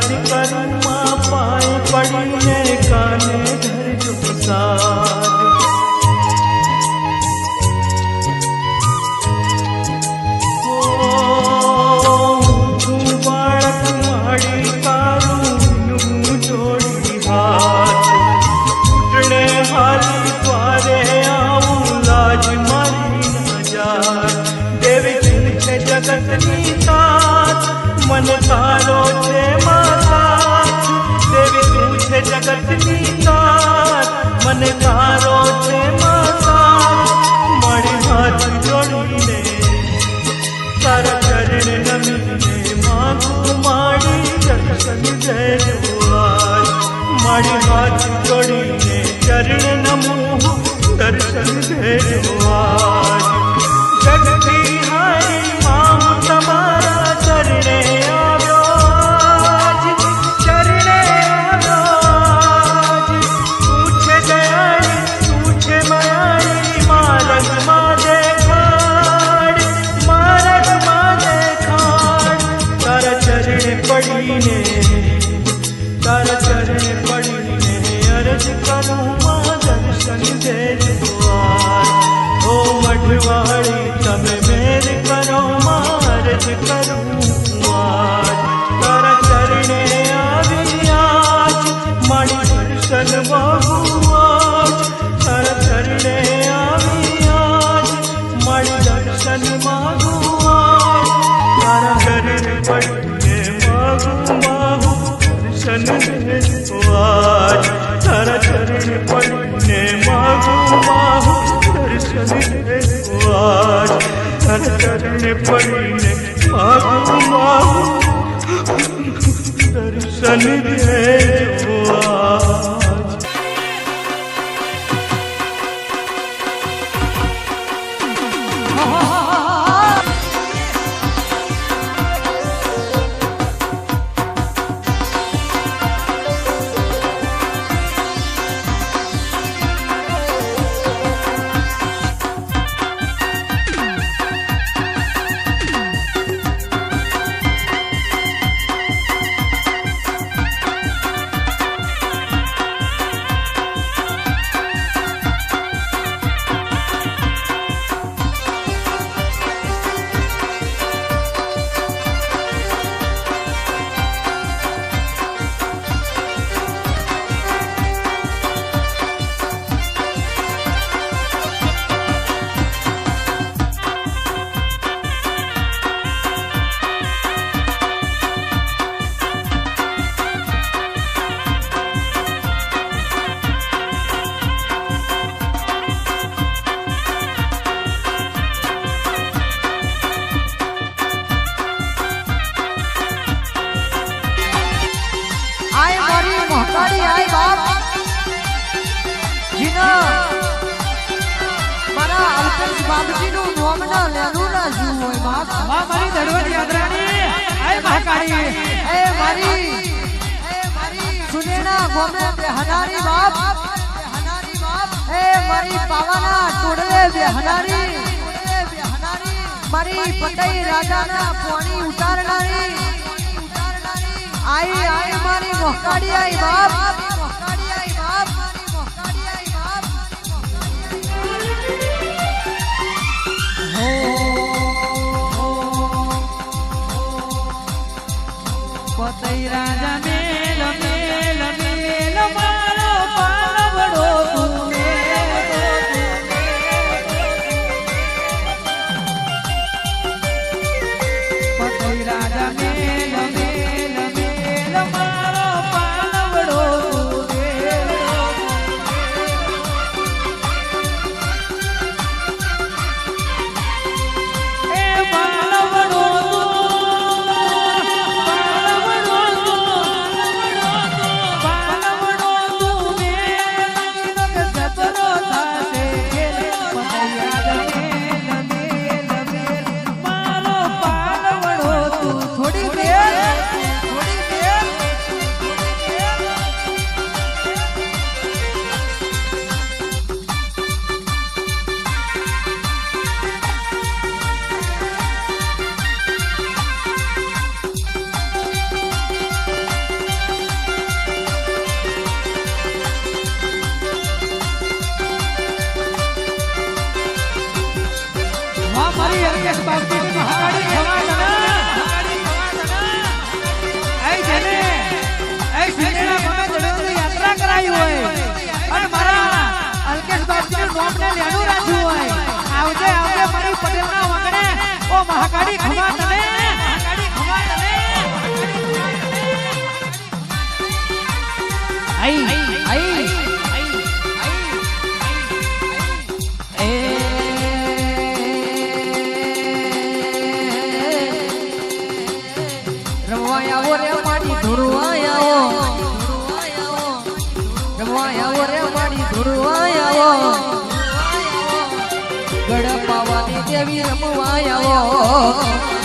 અરજ કરું માં પાય પડીને કાને ધરજો સાજ ಸನ್ನಿಧಿಯೇ ના લેનું ના જીવ હોય બાપમાં મારી દડવત યાત્રાની. આય મહાકાળી. એ મારી સુનેના ગોમે બેહનારી બાપ બેહનારી બાપ. એ મારી પાવાના ટોડલે બેહનારી મારી પતઈ રાજાના પોણી ઉતારનારી. આઈ આઈ મારી મોહકાડી આઈ બાપ. પતઈ રાજા મેલ મેલ મેલ મારો માં બાપજી મહાકાળી ખવા તને એ જેને એ સિનેના ગમે દડોની યાત્રા કરાઈ હોય અને મારા અલ્કેશ બાપજી નું નામ ને લેણું રાખ્યું હોય આવજે આવજે મારી પટેલના વગણે ઓ મહાકાળી ખવા તને મહાકાળી ખવા તને આઈ આઈ. ધુરવાયાઓ ગળ પાવાની દેવી રમવા એ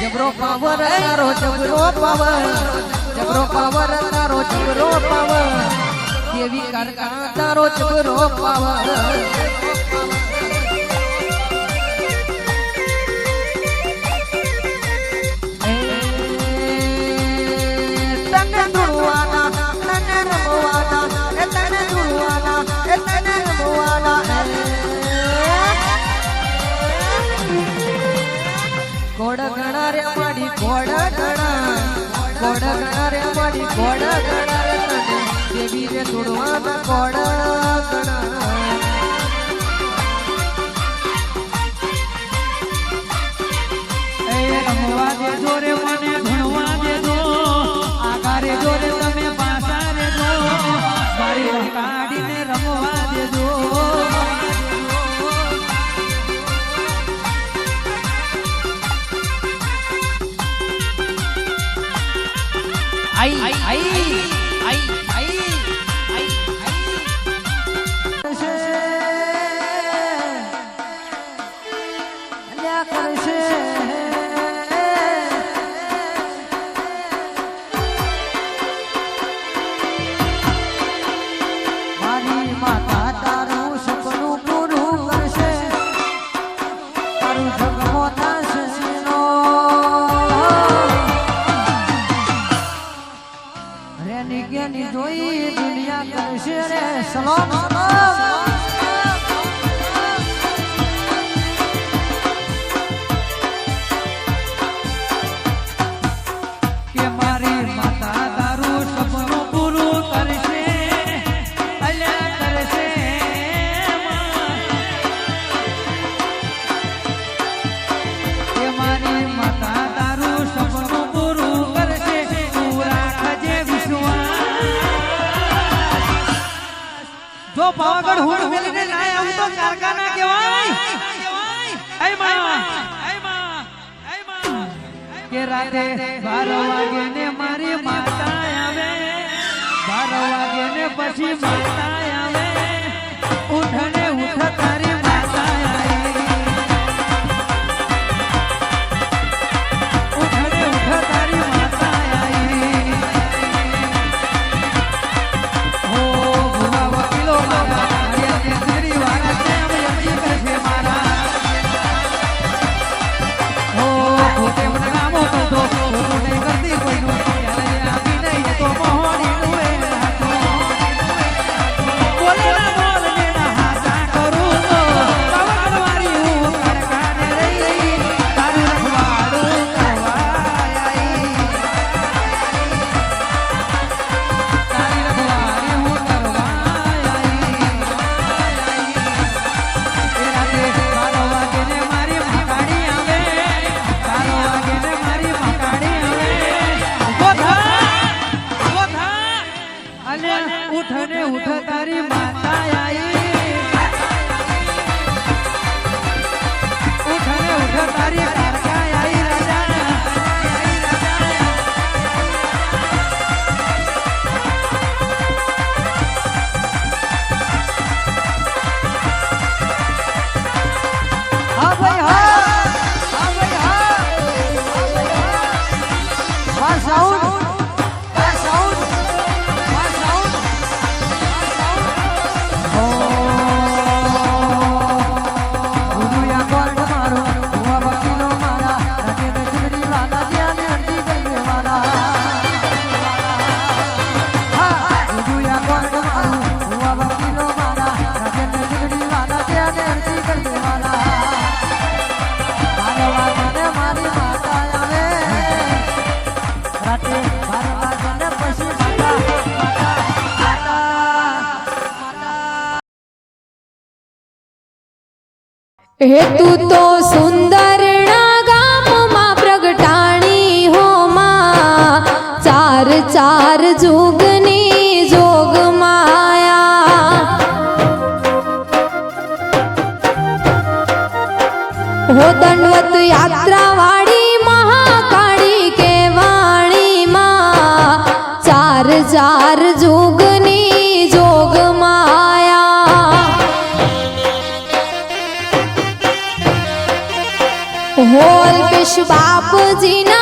જબરો પાવર તારો જબરો પાવર જબરો પાવર તારો જબરો પાવર દેવી કારકા તારો જબરો પાવર મારી ઘોડા ગણાર તને દેવી રે છોડવાના ઘોડા ગણાર आई आई आई आई એની કેની જોઈ દુનિયા કરશે રે. સલામ સલામ. પાવાગઢ હુડ મેલીને નાય આવું તો કારખાના કહેવાય. એ માં કે રાતે બાર વાગે ને મારી માતા આવે. બાર વાગે ને પછી માતા આવે. ઉઠને ઉઠ તારી હેતુ તો સુંદર ગામમાં પ્રગટાણી હોમાં ચાર ચાર જોગની જોગ માયા. હો દંડવત યાત્રા গণেশ বাপুজি না